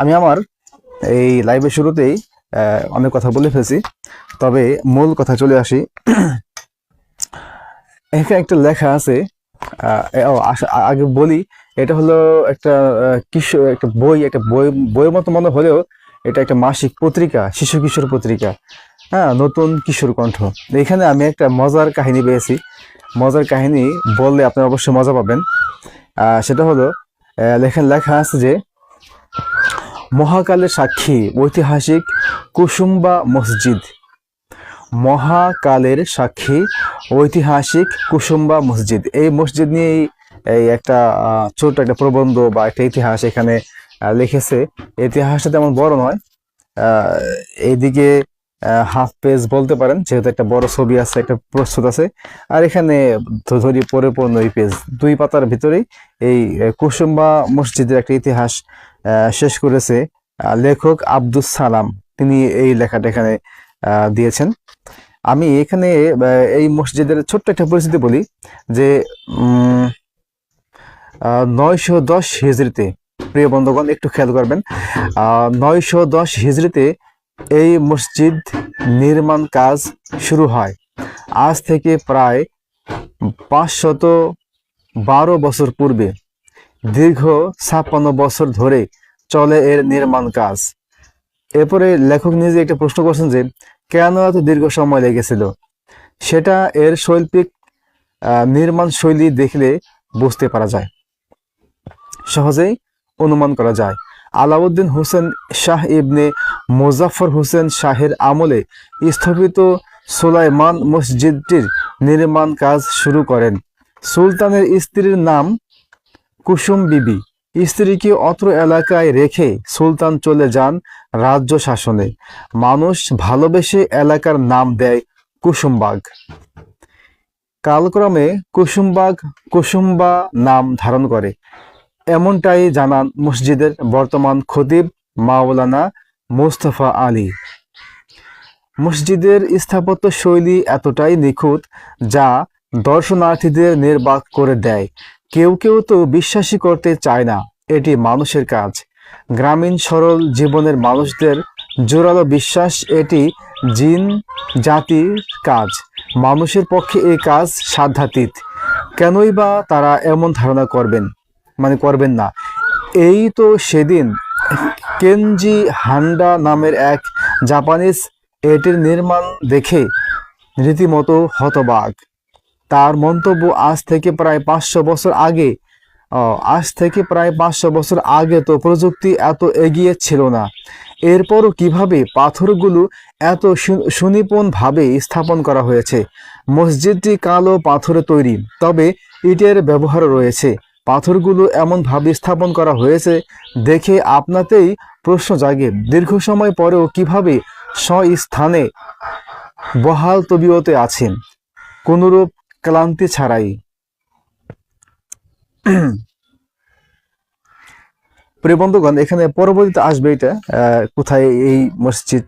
আমি আমার এই লাইভের শুরুতেই অনেক কথা বলে ফেলছি। তবে মূল কথা চলে আসি। এখানে একটা লেখা আছে আগে বলি, এটা হলো একটা কিশোর একটা বই একটা বই, বইয়ের মতো মনে হলেও এটা একটা মাসিক পত্রিকা, শিশু কিশোর পত্রিকা। হ্যাঁ নতুন কিশোর কণ্ঠ। এখানে আমি একটা মজার কাহিনী পেয়েছি। মজার কাহিনী বললে আপনারা অবশ্যই মজা পাবেন। সেটা হলো লেখা লেখা আছে যে মহাকালের সাক্ষী ঐতিহাসিক কুসুম্বা মসজিদ। মহাকালের সাক্ষী ঐতিহাসিক কুসুম্বা মসজিদ। এই মসজিদ নিয়েই এই একটা ছোট একটা প্রবন্ধ বা একটা ইতিহাস এখানে লিখেছে। ইতিহাসটা তেমন বড় নয়। এইদিকে হাফ পেজ বলতে পারেন, যেহেতু একটা বড় ছবি আছে, একটা প্রস্তুত আছে। আর এখানে ধরি পরিপূর্ণ এই পেজ। দুই পাতার ভিতরেই এই কুসুম্বা মসজিদের একটা ইতিহাস শেষ করেছে লেখক আব্দুস সালাম। তিনি এই লেখাটা এখানে দিয়েছেন। আমি এখানে এই মসজিদের ছোট্ট একটা পরিস্থিতি বলি যে নয়শো দশ হিজড়িতে, প্রিয় বন্ধুগণ, একটু খেয়াল করবেন নয়শো দশ হিজড়িতে এই মসজিদ নির্মাণ কাজ শুরু হয়। আজ থেকে প্রায় পাঁচশত বারো বছর পূর্বে। দীর্ঘ ছাপ্পান্ন বছর ধরে চলে এর নির্মাণ কাজ। এরপরে লেখক নিজে একটা প্রশ্ন করছেন যে, কেন এত দীর্ঘ সময় লেগেছিল? সেটা এর শৈল্পিক নির্মাণ শৈলী দেখলে বুঝতে পারা যায়। সহজেই অনুমান করা যায়। আলাউদ্দিন হোসেন শাহ ইবনে মোজাফর হোসেন শাহের আমলে স্থাপিত সুলাইমান মসজিদটির নির্মাণ কাজ শুরু করেন। সুলতানের স্ত্রীর নাম কুসুম বিবি, স্ত্রীকে অত্র এলাকায় রেখে সুলতান চলে যান রাজ্য শাসনে। মানুষ ভালোবেসে এলাকার নাম দেয় কুসুমবাগ। কালক্রমে কুসুমবাগ কুসুম্বা নাম ধারণ করে। এমনটাই জানান মসজিদের বর্তমান খতিব মাওলানা মোস্তফা আলী। মসজিদের স্থাপত্য শৈলী এতটাই নিখুঁত যা দর্শনার্থীদের নির্বাক করে দেয়। কেউ কেউ তো বিশ্বাসই করতে চায় না, এটি মানুষের কাজ। গ্রামীণ সরল জীবনের মানুষদের জোরালো বিশ্বাস এটি জিন জাতির কাজ। মানুষের পক্ষে এই কাজ সাধ্যাতীত। কেনই বা তারা এমন ধারণা করবেন? মানে করবেন না। এই তো সেদিন কেনজি হান্ডা নামের এক জাপানিজ এটির নির্মাণ দেখে রীতিমতো হতবাক। তার মন্তব্য আজ থেকে প্রায় পাঁচশো বছর আগে। আজ থেকে প্রায় পাঁচশো বছর আগে তো প্রযুক্তি এত এগিয়ে ছিল না। এরপরও কীভাবে পাথরগুলো এত সুনিপুণভাবে স্থাপন করা হয়েছে? মসজিদটি কালো পাথরে তৈরি, তবে ইটের ব্যবহার রয়েছে। পাথরগুলো এমনভাবে স্থাপন করা হয়েছে দেখে আপনাতেই প্রশ্ন জাগে। দীর্ঘ সময় পরেও কীভাবে স্বস্থানে বহাল তবিয়তে আছেন? কোনরূপ ক্লান্তি ছাড়াই। প্রিয় বন্ধুগণ, এখানে পরবর্তীতে আসবে এটা কোথায় এই মসজিদ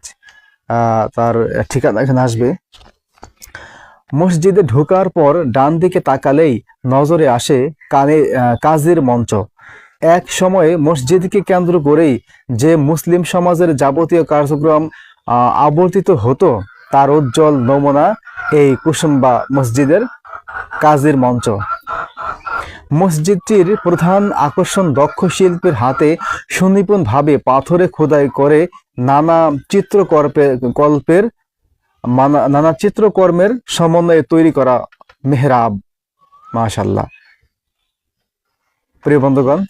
তার ঠিকানা এখানে আসবে। মসজিদে ঢোকার পর ডান দিকে তাকালেই নজরে আসে কানে কাজের মঞ্চ। এক সময়ে মসজিদকে কেন্দ্র করেই যে মুসলিম সমাজের যাবতীয় কার্যক্রম আবর্তিত হতো, তার উজ্জ্বল নমুনা এই কুসুম্বা মসজিদের কাজের মঞ্চ। মসজিদটির প্রধান আকর্ষণ দক্ষ শিল্পীর হাতে সুনিপুণভাবে পাথরে খোদাই করে নানা চিত্রকল্পের কল্পের নানা চিত্রকর্মের সমন্বয়ে তৈরি করা মেহরাব মাশাল্লাহ প্রিয় বন্ধুগণ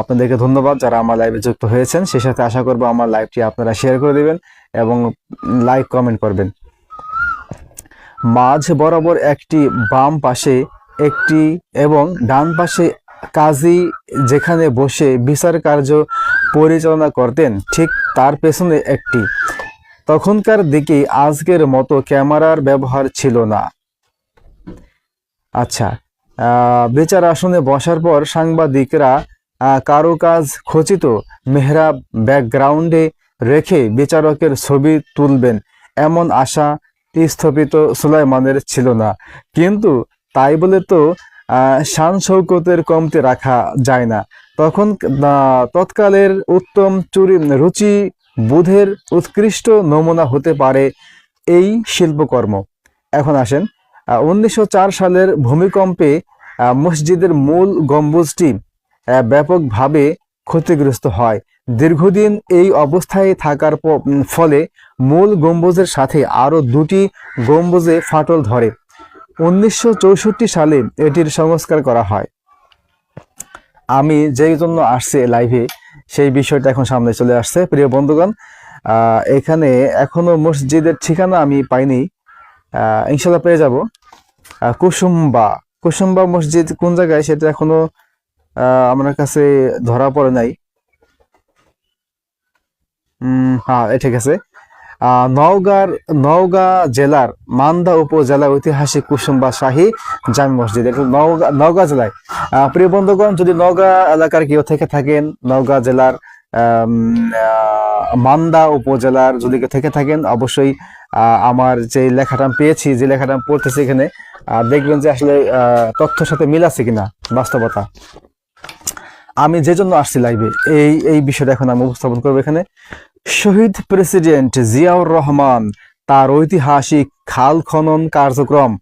আপনাদেরকে ধন্যবাদ যারা আমার লাইভে যুক্ত হয়েছেন। সেই সাথে আশা করব আমার লাইভটি আপনারা শেয়ার করে দিবেন এবং লাইক কমেন্ট করবেন। মাঝ বরাবর একটি বাম পাশে একটি এবং ডান পাশে কাজী যেখানে বসে বিচার কার্য পরিচালনা করতেন, ঠিক তার পেছনে একটি। তখনকার দিকে আজকের মতো ক্যামেরার ব্যবহার ছিল না। আচ্ছা বিচার আসনে বসার পর সাংবাদিকরা কারও কাজ খচিত মেহরাব ব্যাকগ্রাউন্ডে রেখে বিচারকের ছবি তুলবেন, এমন আশা স্থপিত সুলাইমানের ছিল না। কিন্তু তাই বলে তো শান শৌকতের কমতে রাখা যায় না। তখন তৎকালের উত্তম চুরি রুচি বুধের উৎকৃষ্ট নমুনা হতে পারে এই শিল্পকর্ম। এখন আসেন উনিশশো চার সালের ভূমিকম্পে মসজিদের মূল গম্বুজটি ব্যাপকভাবে ক্ষতিগ্রস্ত হয়। দীর্ঘদিন এই অবস্থায় থাকার ফলে মূল গম্বুজের সাথে আরও দুটি গম্বুজে ফাটল ধরে। উনিশশো চৌষট্টি সালে এটির সংস্কার করা হয়। আমি যেই জন্য আসছে লাইভে সেই বিষয়টা এখন সামনে চলে আসছে। প্রিয় বন্ধুগণ এখানে এখনও মসজিদের ঠিকানা আমি পাইনি। ইনশাল্লাহ পেয়ে যাব। কুসুম্বা। কুসুম্বা মসজিদ কোন জায়গায় সেটা এখনও আহ, আমার কাছে ধরা পড়ে নাই। হ্যাঁ ঠিক আছে। নওগাঁর, নওগাঁ জেলার মান্দা উপজেলা ঐতিহাসিক কুসুম্বা শাহী জামি মসজিদ। নওগাঁ নওগাঁ জেলায়। প্রিয় বন্ধুগণ, যদি নওগাঁ এলাকার কেউ থেকে থাকেন, নওগাঁ জেলার মান্দা উপজেলার যদি কেউ থেকে থাকেন, অবশ্যই আমার যে লেখাটা পেয়েছি, যে লেখাটা পড়তেছি এখানে দেখবেন যে আসলে তথ্যের সাথে মিল আছে কিনা বাস্তবতা। আমি যে জন্য আসছি লাইভে এই এই বিষয়টা এখন আমি উপস্থাপন করব এখানে। শহীদ প্রেসিডেন্ট জিয়াউর রহমান তার ঐতিহাসিক খাল খনন কার্যক্রম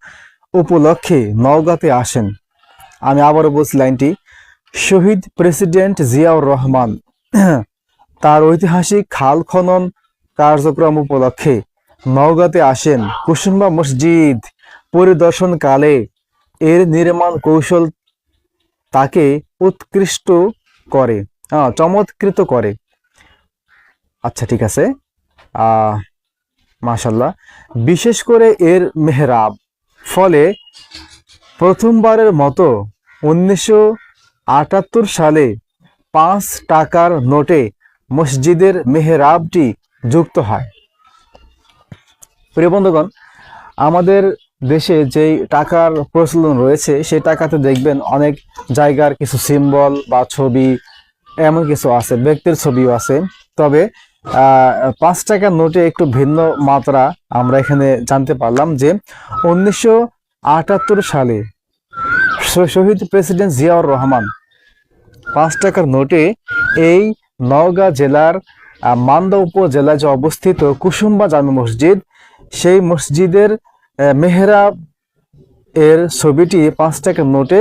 উপলক্ষে নওগাঁতে আসেন। আমি আবারও বলছি লাইনটি, শহীদ প্রেসিডেন্ট জিয়াউর রহমান তার ঐতিহাসিক খাল খনন কার্যক্রম উপলক্ষে নওগাঁতে আসেন কুসুম্বা মসজিদ পরিদর্শনকালে। এর নির্মাণ কৌশল তাকে উৎকৃষ্ট করে চমৎকৃত করে। আচ্ছা ঠিক আছে। মাশাল্লাহ বিশেষ করে এর মেহরাব। ফলে প্রথমবারের মতো উনিশশো আটাত্তর সালে পাঁচ টাকার নোটে মসজিদের মেহরাবটি যুক্ত হয়। প্রিয় বন্ধুগণ, আমাদের দেশে যেই টাকার প্রচলন রয়েছে, সেই টাকাতে দেখবেন অনেক জায়গার কিছু সিম্বল বা ছবি, এমন কিছু আছে, ব্যক্তির ছবিও আছে। তবে পাঁচ টাকার নোটে একটু ভিন্ন মাত্রা আমরা এখানে জানতে পারলাম যে উনিশশো আটাত্তর সালে শহীদ প্রেসিডেন্ট জিয়াউর রহমান পাঁচ টাকার নোটে এই নওগাঁ জেলার মান্দা উপজেলায় যে অবস্থিত কুসুম্বা জামে মসজিদ, সেই মসজিদের মেহরাব এর ছবিটি পাঁচ টাকার নোটে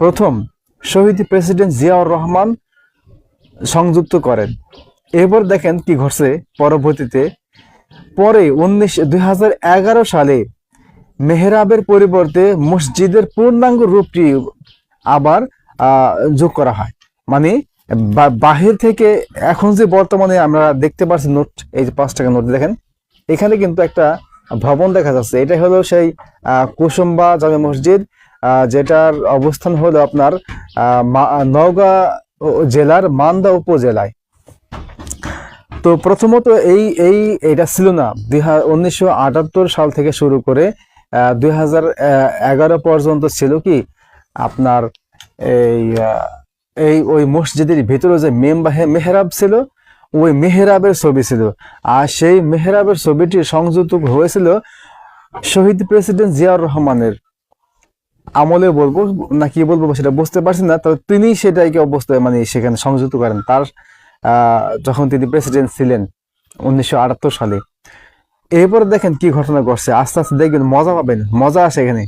প্রথম শহীদ প্রেসিডেন্ট জিয়াউর রহমান সংযুক্ত করেন। এরপর দেখেন কি ঘটছে পরবর্তীতে। পরে উনিশ, দুই সালে মেহরাবের পরিবর্তে মসজিদের পূর্ণাঙ্গ রূপটি আবার যোগ করা হয়। মানে বাহির থেকে এখন যে বর্তমানে আমরা দেখতে পাচ্ছি নোট, এই যে পাঁচ টাকা নোট দেখেন, এখানে কিন্তু একটা ভবন দেখা যাচ্ছে। এটা হলো সেই কুসুম্বা জামে মসজিদ যেটার অবস্থান হলো আপনার নওগাঁ জেলার মান্দা উপজেলায়। তো প্রথমত এই এই, এটা ছিল না। দুই সাল থেকে শুরু করে দুই হাজার এগারো পর্যন্ত ছিল কি, আপনার এই এই ওই মসজিদের ভিতরে যে মেম্বাহে মেহরাব ছিল, ওই মেহরাবের ছবি ছিল। আর সেই মেহরাবের ছবিটি সংযুক্ত হয়েছিল শহীদ প্রেসিডেন্ট জিয়াউর রহমানের। আমলে বলব, না কি বলব সেটা বুঝতে পারছি না তো তিনি সেটাকে অবস্থায় মানে সেখানে সংযুক্ত করেন। তার যখন তিনি প্রেসিডেন্ট ছিলেন, উনিশশো আটাত্তর সালে। এরপরে দেখেন কি ঘটনা ঘটছে। আস্তে আস্তে দেখবেন মজা পাবেন, মজা আসে এখানে।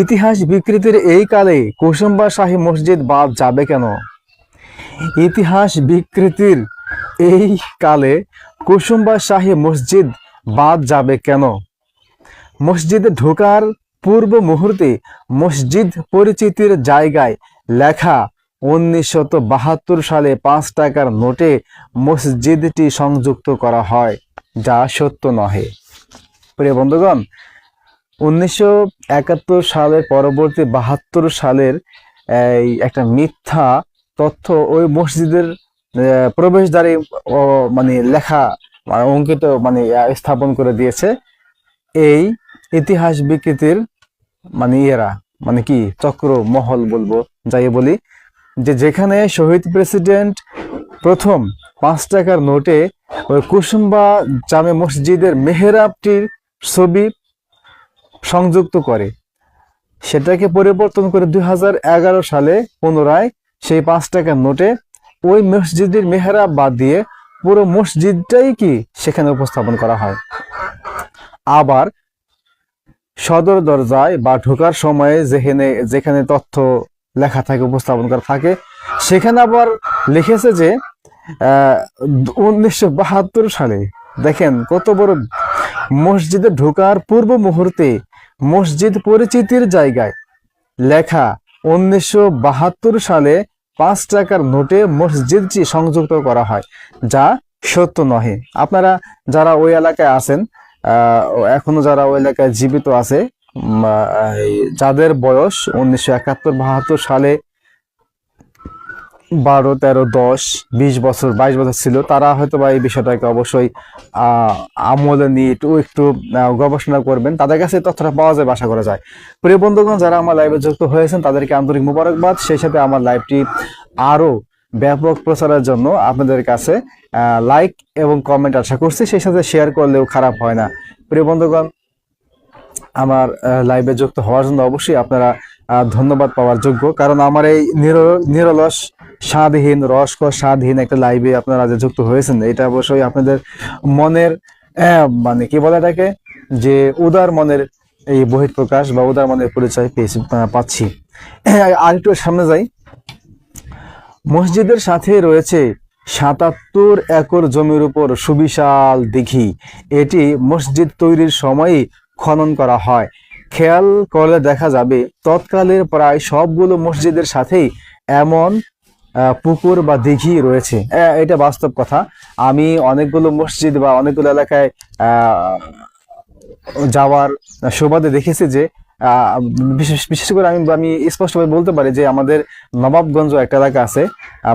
ইতিহাস বিকৃতির এই কালে কুসুম্বা শাহী মসজিদ বাদ যাবে কেন? ইতিহাস বিকৃতির এই কালে কুসুম্বা শাহী মসজিদ বাদ যাবে কেন? মসজিদে ঢোকার পূর্ব মুহূর্তে মসজিদ পরিচিতির জায়গায় লেখা উনিশশত সালে পাঁচ টাকার নোটে মসজিদটি সংযুক্ত করা হয়, যা সত্য নহে। প্রিয় বন্ধুগণ, উনিশশো সালের পরবর্তী বাহাত্তর সালের এই একটা মিথ্যা তথ্য ওই মসজিদের প্রবেশদ্বারে মানে লেখা মানে অঙ্কিত মানে স্থাপন করে দিয়েছে। এই ইতিহাস বিকৃতির মানে ইয়েরা মানে কি চক্র মহল বলব, যাই বলি যে যেখানে শহীদ প্রেসিডেন্ট প্রথম পাঁচ টাকার নোটে কুসুম্বা জামে মসজিদের মেহরাবটির ছবি সংযুক্ত করে। সেটাকে পরিবর্তন করে দু হাজার এগারো সালে পুনরায় সেই পাঁচ টাকার নোটে ওই মসজিদের মেহরাব বাদ দিয়ে পুরো মসজিদটাই কি সেখানে উপস্থাপন করা হয়। আবার সদর দরজায় বা ঢোকার সময়ে যেখানে যেখানে তথ্য লেখা থাকে, উপস্থাপন করা থাকে। সেখানে আবার লিখেছে যে উনিশশো বাহাত্তর সালে, দেখেন কত বড় মসজিদে ঢোকার পূর্ব মুহূর্তে মসজিদ পরিচিতির জায়গায় লেখা উনিশশো বাহাত্তর সালে পাঁচ টাকার নোটে মসজিদটি সংযুক্ত করা হয়, যা সত্য নহে। আপনারা যারা ওই এলাকায় আছেন এখনও যারা ওই এলাকায় জীবিত আছে যাদের বয়স উনিশশো একাত্তর বাহাত্তর সালে বারো, তেরো, দশ, বিশ বছর, বাইশ বছর ছিল, তারা হয়তো বা এই বিষয়টাকে অবশ্যই আমলে নিয়ে একটু একটু গবেষণা করবেন। তাদের কাছে তথ্যটা পাওয়া যায় আশা করা যায়। প্রিয় বন্ধুগণ, যারা আমার লাইভে যুক্ত হয়েছেন, তাদেরকে আন্তরিক মুবারকবাদ। সেই সাথে আমার লাইভটি আরও ব্যাপক প্রচারের জন্য আপনাদের কাছে লাইক এবং কমেন্ট আশা করছি। সেই সাথে শেয়ার করলেও খারাপ হয় না। প্রিয় বন্ধুগণ আমার লাইভে যুক্ত হওয়ার জন্য অবশ্যই আপনারা ধন্যবাদ পাওয়ার যোগ্য। কারণ আমার এই নির- নিরলস স্বাদহীন রসকর স্বাদহীন একটা লাইভে আপনারা যে যুক্ত হয়েছেন। এটা অবশ্যই আপনাদের মনের মানে কি বলে এটাকে? যে উদার মনের এই বহিঃপ্রকাশ বা উদার মনের পরিচয় পেয়েছি পাচ্ছি। আর একটু সামনে যাই। মসজিদের সাথে রয়েছে সাতাত্তর একর জমির উপর সুবিশাল দিঘি। এটি মসজিদ তৈরির সময়ই খনন করা হয়। খেয়াল করলে দেখা যাবে, তৎকালের প্রায় সবগুলো মসজিদের সাথেই এমন পুকুর বা দিঘি রয়েছে। এটা বাস্তব কথা। আমি অনেকগুলো মসজিদ বা অনেকগুলো এলাকায় যাওয়ার সুবাদে দেখেছি যে বিশেষ বিশেষ করে আমি আমি স্পষ্টভাবে বলতে পারি যে আমাদের নবাবগঞ্জ একটা এলাকা আছে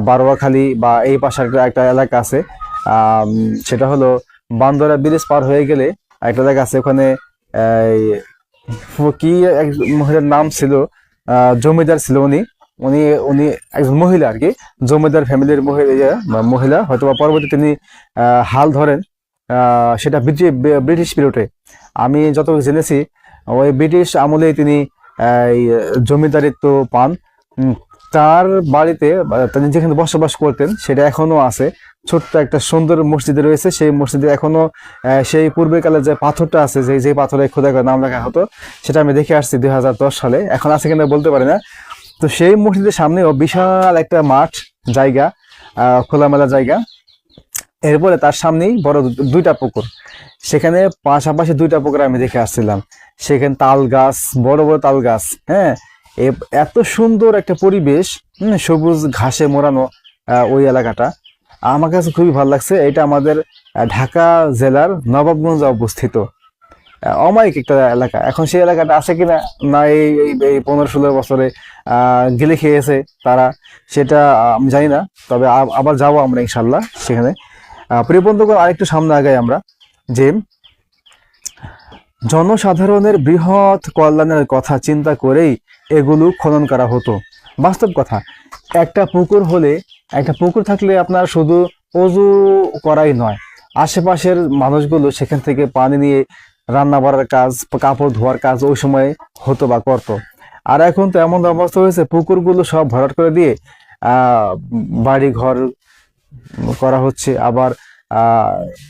বারোয়াখালী বা এই পাশে একটা একটা এলাকা আছে। সেটা হলো বান্দরা ব্রিজ পার হয়ে গেলে একটা এলাকা আছে, ওখানে কি এক মহিলার নাম ছিল জমিদার ছিল উনি। উনি উনি একজন মহিলা আর কি। জমিদার ফ্যামিলির মহিলা ইয়ে, মহিলা। হয়তো বা পরবর্তী তিনি হাল ধরেন। সেটা ব্রিটিশ পিরিয়ডে। আমি যত জেনেছি ওই ব্রিটিশ আমলে তিনি জমিদারিত্ব পান। তার বাড়িতে তিনি যেখানে বসবাস করতেন, সেটা এখনও আছে। ছোট্ট একটা সুন্দর মসজিদ রয়েছে। সেই মসজিদে এখনও সেই পূর্বেকালে যে পাথরটা আছে, যে যে পাথরে খোদা করে নাম লেখা হতো, সেটা আমি দেখে আসছি দুই হাজার দশ সালে। এখন আছে কিনা বলতে পারি না। তো সেই মসজিদের সামনেও বিশাল একটা মাঠ, জায়গা খোলামেলা জায়গা। এরপরে তার সামনেই বড় দুইটা পুকুর। সেখানে পাশাপাশি দুইটা পুকুর আমি দেখে আসছিলাম। সেখানে তাল গাছ, বড় বড় তাল গাছ হ্যাঁ? এত সুন্দর একটা পরিবেশ সবুজ ঘাসে মোড়ানো ওই এলাকাটা। আমার কাছে খুবই ভালো লাগছে। এটা আমাদের ঢাকা জেলার নবাবগঞ্জে অবস্থিত। অমায়িক একটা এলাকা। এখন সেই এলাকাটা আছে কিনা না, এই, এই- পনেরো ষোলো বছরে গেলে খেয়েছে তারা, সেটা আমি জানি না। তবে আবার যাব আমরা ইনশাল্লাহ সেখানে। প্রিয় বন্ধুগণ, আরেকটু সামনে আগাই আমরা। যে জনসাধারণের বৃহৎ কল্যাণের কথা চিন্তা করেই এগুলো খনন করা হতো। বাস্তব কথা, একটা পুকুর হলে, একটা পুকুর থাকলে আপনার শুধু অজু করাই নয়, আশেপাশের মানুষগুলো সেখান থেকে পানি নিয়ে রান্না বাড়ার কাজ, কাপড় ধোয়ার কাজ ওই সময় হতো বা করতো। আর এখন তো এমন অবস্থা হয়েছে, পুকুরগুলো সব ভরাট করে দিয়ে বাড়ি ঘর করা হচ্ছে। আবার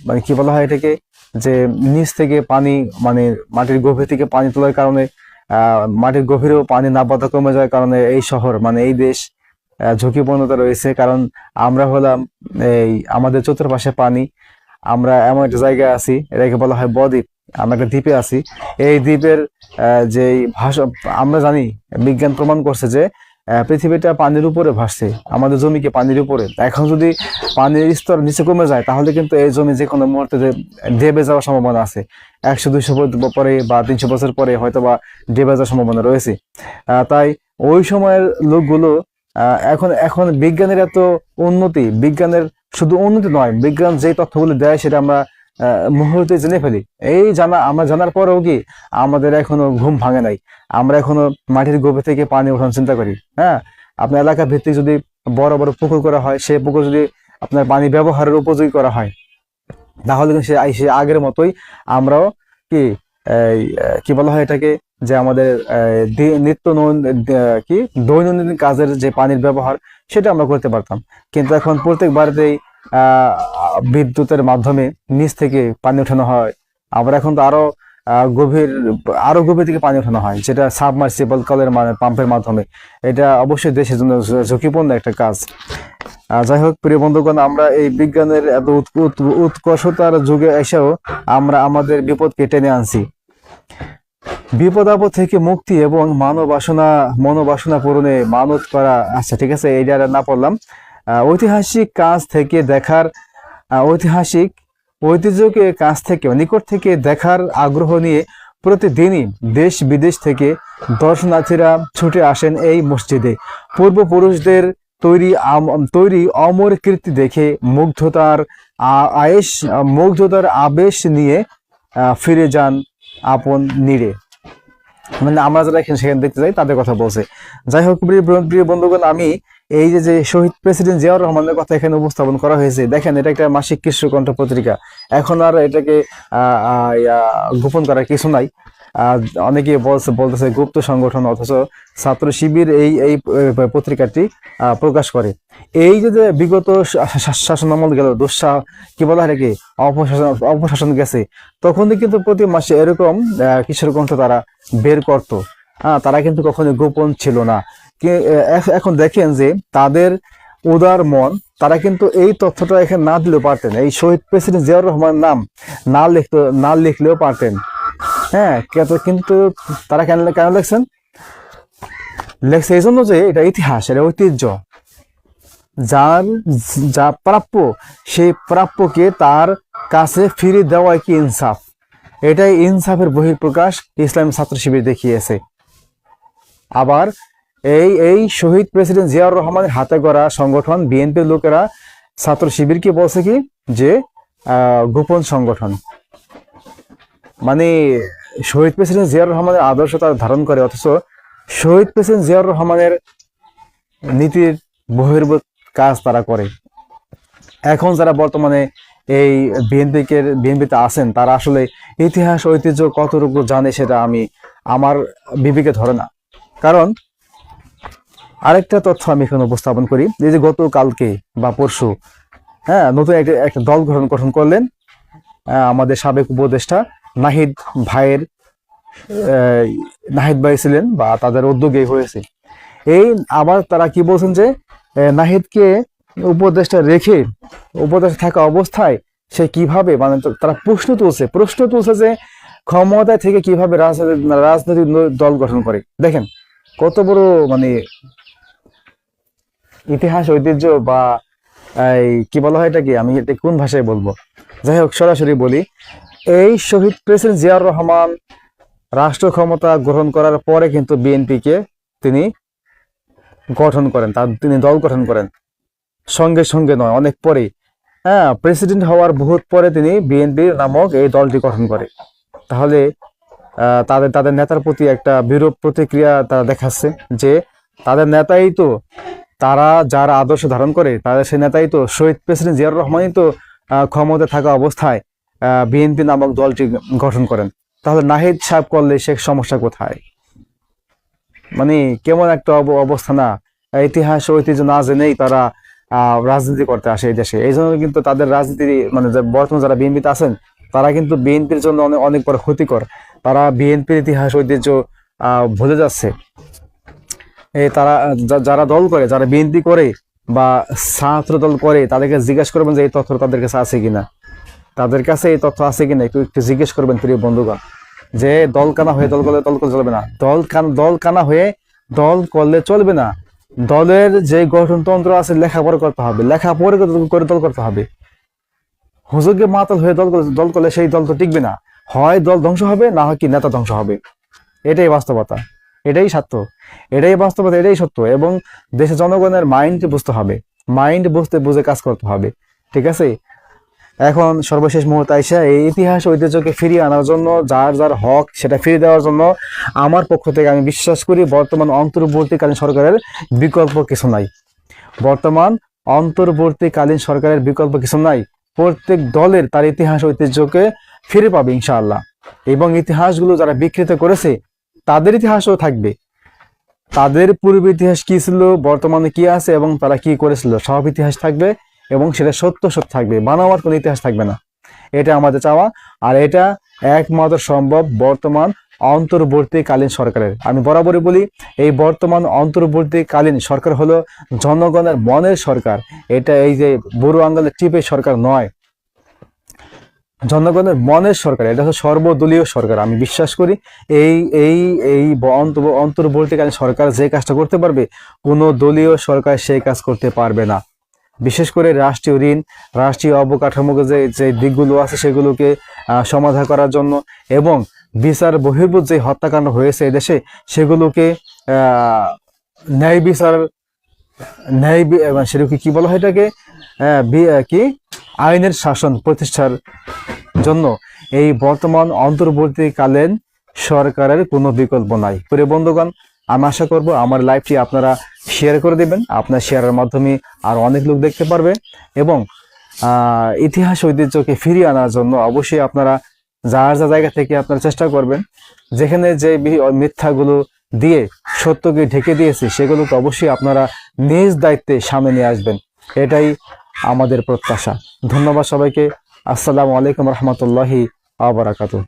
মানে কি বলা হয় এটাকে? যে নিচ থেকে পানি মানে মাটির গভীর থেকে পানি তোলার কারণে মাটির গভীরেও পানি নাব্যতা কমে যায় কারণে এই শহর মানে এই দেশ ঝুঁকিপূর্ণতা রয়েছে। কারণ আমরা হলাম এই আমাদের চতুর্পাশে পানি। আমরা এমন একটা জায়গায় আছি, এটাকে বলা হয় বদ্বীপ। আমরা একটা দ্বীপে আছি। এই দ্বীপের যে ভাষা, আমরা জানি, বিজ্ঞান প্রমাণ করছে যে পৃথিবীটা পানির উপরে ভাসছে, আমাদের জমিকে পানির উপরে। এখন যদি পানির স্তর নিচে কমে যায়, তাহলে কিন্তু এই জমি যে কোনো মুহূর্তে ডেবে যাওয়ার সম্ভাবনা আছে। একশো, দুইশো বছর পরে বা তিনশো বছর পরে হয়তো বা ডেবে যাওয়ার সম্ভাবনা রয়েছে। তাই ওই সময়ের লোকগুলো এখন এখন বিজ্ঞানের এত উন্নতি, বিজ্ঞানের শুধু উন্নতি নয়, বিজ্ঞান যে তথ্যগুলো দেয় সেটা আমরা মুহূর্তে জেনে ফেলি। এই জানা, আমরা জানার পরেও কি আমাদের এখনও ঘুম ভাঙে নাই। আমরা এখনও মাটির গভীর থেকে পানি ওঠানোর চিন্তা করি। হ্যাঁ? আপনার এলাকা ভিত্তিক যদি বড় বড় পুকুর করা হয়, সেই পুকুর যদি আপনার পানি ব্যবহারের উপযোগী করা হয়, তাহলে সে সে আগের মতোই আমরাও কি কি বলা হয় এটাকে, যে আমাদের নিত্য কি, দৈনন্দিন কাজের যে পানির ব্যবহার, সেটা আমরা করতে পারতাম। কিন্তু এখন প্রত্যেক বাড়িতেই বিদ্যুতের মাধ্যমে নিচ থেকে পানি ওঠানো হয়। আবার এখন তো আরও আহ, গভীর আরও গভীর থেকে পানি ওঠানো হয় যেটা সাবমার্সিবল কলের মানে পাম্পের মাধ্যমে। এটা অবশ্যই দেশের জন্য ঝুঁকিপূর্ণ একটা কাজ। যাই হোক প্রিয় বন্ধুগণ আমরা এই বিজ্ঞানের এত উৎ- উৎ- উৎকর্ষতার যুগে এসেও আমরা আমাদের বিপদকে টেনে আনছি। বিপদ আপদ থেকে মুক্তি এবং মানবাসনা মনোবাসনা পূরণে মানত করা আচ্ছা ঠিক আছে এইটা না পড়লাম। ঐতিহাসিক কাজ থেকে দেখার ঐতিহাসিক ঐতিহ্যকে কাছ থেকে নিকট থেকে দেখার আগ্রহ নিয়ে প্রতিদিনই দেশ বিদেশ থেকে দর্শনার্থীরা ছুটে আসেন এই মসজিদে। পূর্বপুরুষদের তৈরি তৈরি অমর কীর্তি দেখে মুগ্ধতার আ- আয়েশ, মুগ্ধতার আবেশ নিয়ে ফিরে যান আপন নিরে। মানে আমরা যারা এখানে সেখানে দেখতে যাই, তাদের কথা বলছে। যাই হোক প্রিয় বন্ধুগণ, আমি এই যে যে শহীদ প্রেসিডেন্ট জিয়াউর রহমানের কথা এখানে উপস্থাপন করা হয়েছে দেখেন এটা একটা মাসিক কৃষ্ণকণ্ঠ পত্রিকা। এখন আর এটাকে গোপন করার কিছু নাই। অনেকে বলছে বলতেছে গুপ্ত সংগঠন অথচ ছাত্র শিবির এই এই পত্রিকাটি প্রকাশ করে। এই যে যে বিগত শাসন আমল গেল দুঃসা কি বলা হয় নাকি অপশাসন অপশাসন গেছে তখনই কিন্তু প্রতি মাসে এরকম আহ, কিশোর কণ্ঠ তারা বের করতো। হ্যাঁ তারা কিন্তু কখনো গোপন ছিল না। এখন দেখেন যে তাদের উদার মন, তারা কিন্তু এই তথ্যটা এখানে না দিলেও পারতেন। এই শহীদ প্রেসিডেন্ট জিয়াউর রহমান নাম না লিখতে, না লিখলেও পারতেন। হ্যাঁ কে- কিন্তু তারা কেন কেন লেখছেন? লেখছে এই জন্য যে এটা ইতিহাস, এটা ঐতিহ্য। যার, যা প্রাপ্য, সেই প্রাপ্যকে তার কাছে ফিরে দেওয়াই কি ইনসাফ? এটাই ইনসাফের বহিঃপ্রকাশ ইসলামী ছাত্র শিবির দেখিয়েছে। আবার এই এই শহীদ প্রেসিডেন্ট জিয়াউর রহমানের হাতে গড়া সংগঠন বিএনপির লোকেরা ছাত্র শিবিরকে বলছে কি যে গোপন সংগঠন। মানে শহীদ প্রেসিডেন্ট জিয়াউর রহমানের আদর্শ তারা ধারণ করে, অথচ শহীদ প্রেসিডেন্ট জিয়াউর রহমানের নীতির বহির্ভূত কাজ তারা করে। এখন যারা বর্তমানে এই বিএনপিকে, বিএনপিতে আছেন, তারা আসলে ইতিহাস, ঐতিহ্য কতটুকু জানে সেটা আমি, আমার বিবেকে ধরে না। কারণ আরেকটা তথ্য আমি এখানে উপস্থাপন করি। এই যে গতকালকে বা পরশু হ্যাঁ নতুন একটা একটা দল গঠন গঠন করলেন আমাদের সাবেক উপদেষ্টা নাহিদ ভাইয়ের নাহিদ ভাই ছিলেন বা তাদের উদ্যোগে হয়েছে। এই আবার তারা কি বলছেন যে নাহিদকে উপদেষ্টা রেখে, উপদেষ্টা থাকা অবস্থায় সে কীভাবে মানে তারা প্রশ্ন তুলছে প্রশ্ন তুলছে যে ক্ষমতায় থেকে কীভাবে রাজনৈতিক দল গঠন করে। দেখেন, কত বড় মানে ইতিহাস, ঐতিহ্য বা, এই, কি বলা হয় এটা কি আমি এটা কোন ভাষায় বলব? যাই হোক, সরাসরি বলি। এই শহীদ প্রেসিডেন্ট জিয়াউর রহমান রাষ্ট্র ক্ষমতা গ্রহণ করার পরে কিন্তু বিএনপি কে তিনি গঠন করেন, তার তিনি দল গঠন করেন। সঙ্গে সঙ্গে নয়, অনেক পরে হ্যাঁ প্রেসিডেন্ট হওয়ার বহুত পরে তিনি বিএনপি নামক এই দলটি গঠন করে। তাহলে তাদের তাদের নেতার প্রতি একটা বিরূপ প্রতিক্রিয়া তারা দেখাচ্ছে যে তাদের নেতাই তো তারা যারা আদর্শ ধারণ করে তাদের সেই নেতাই তো শহীদ প্রেসিডেন্ট জিয়াউর রহমানই তো আহ, ক্ষমতায় থাকা অবস্থায় বিএনপি নামক দলটি গঠন করেন। তাহলে নাহিদ সাহেব করলে সে সমস্যা কোথায়? মানে কেমন একটা অব- অবস্থা না? ইতিহাস ঐতিহ্য না জেনেই তারা রাজনীতি করতে আসে এই দেশে। এই জন্য কিন্তু তাদের রাজনীতি মানে বর্তমানে যারা বিএনপিতে আছেন তারা কিন্তু বিএনপির জন্য অনেক অনেক বড় ক্ষতিকর। তারা বিএনপির ইতিহাস ঐতিহ্য ভুলে যাচ্ছে। তারা যারা দল করে, যারা বিএনপি করে বা ছাত্র দল করে, তাদেরকে জিজ্ঞাসা করবেন যে এই তথ্য তাদের কাছে আছে কিনা। তাদের কাছে এই তথ্য আছে কিনা, একটু একটু জিজ্ঞেস করবেন প্রিয় বন্ধুগণ। যে দল কানা হয়ে দল করলে দল করলে চলবে না। দল দল কানা হয়ে দল করলে চলবে না। দলের যে গঠনতন্ত্র আছে, লেখাপড়া করতে হবে। লেখাপড়া করে দল করতে হবে। হুজুরকে মাতাল হয়ে দল দল করলে সেই দল তো টিকবে না। হয় দল ধ্বংস হবে, না হয় কি নেতা ধ্বংস হবে। এটাই বাস্তবতা। এটাই সত্য। এটাই বাস্তবতা, এটাই সত্য। এবং দেশের জনগণের মাইন্ড বুঝতে হবে। মাইন্ড বুঝতে বুঝে কাজ করতে হবে। ঠিক আছে? এখন সর্বশেষ মুহূর্তে আইসা এই ইতিহাস ঐতিহ্যকে ফিরিয়ে আনার জন্য, যার যার হক সেটা ফিরিয়ে দেওয়ার জন্য আমার পক্ষ থেকে আমি বিশ্বাস করি বর্তমান অন্তর্বর্তীকালীন সরকারের বিকল্প কিছু নাই। বর্তমান অন্তর্বর্তীকালীন সরকারের বিকল্প কিছু নাই। প্রত্যেক দলের তার ইতিহাস ঐতিহ্যকে ফিরে পাবে ইনশাআল্লাহ। এবং ইতিহাসগুলো যারা বিকৃত করেছে তাদের ইতিহাসও থাকবে। তাদের পূর্ব ইতিহাস কি ছিল, বর্তমানে কি আছে এবং তারা কি করেছিল, সব ইতিহাস থাকবে এবং সেটা সত্য সত্য থাকবে বানাওয়ার কোনো ইতিহাস থাকবে না। এটা আমাদের চাওয়া আর এটা একমাত্র সম্ভব বর্তমান অন্তর্বর্তীকালীন সরকারের। আমি বরাবরই বলি, এই বর্তমান অন্তর্বর্তীকালীন সরকার হলো জনগণের মনের সরকার। এটা এই যে বুড়ো আঙ্গালের টিপের সরকার নয়। জনগণের মনের সরকার, এটা হচ্ছে সর্বদলীয় সরকার। আমি বিশ্বাস করি এই এই এই অন্তর্বর্তীকালীন সরকার যে কাজটা করতে পারবে, কোনো দলীয় সরকার সেই কাজ করতে পারবে না। বিশেষ করে রাষ্ট্রীয় ঋণ, রাষ্ট্রীয় অবকাঠামোকে যে যে দিকগুলো আছে সেগুলোকে সমাধান করার জন্য এবং বিচার বহির্ভূত যে হত্যাকাণ্ড হয়েছে এদেশে, সেগুলোকে ন্যায় বিচার ন্যায় আহ, সেটাকে কি বলা হয় এটাকে? কি? আইনের শাসন প্রতিষ্ঠার জন্য। এই বর্তমান অন্তর্বর্তীকালীন সরকারের কোনো বিকল্প নাই। প্রিয় বন্ধুগণ আমি আশা করব আমার লাইভটি আপনারা শেয়ার করে দেবেন। আপনার শেয়ারের মাধ্যমে আর অনেক লোক দেখতে পারবে এবং ইতিহাস ঐতিহ্যকে ফিরিয়ে আনার জন্য অবশ্যই আপনারা যার যা জায়গা থেকে আপনারা চেষ্টা করবেন। যেখানে যে মিথ্যাগুলো দিয়ে সত্যকে ঢেকে দিয়েছে, সেগুলোকে অবশ্যই আপনারা নিজ দায়িত্বে সামনে নিয়ে আসবেন। এটাই আমাদের প্রত্যাশা। ধন্যবাদ সবাইকে। আসসালামু আলাইকুম রহমতুল্লাহি আবরাকাতু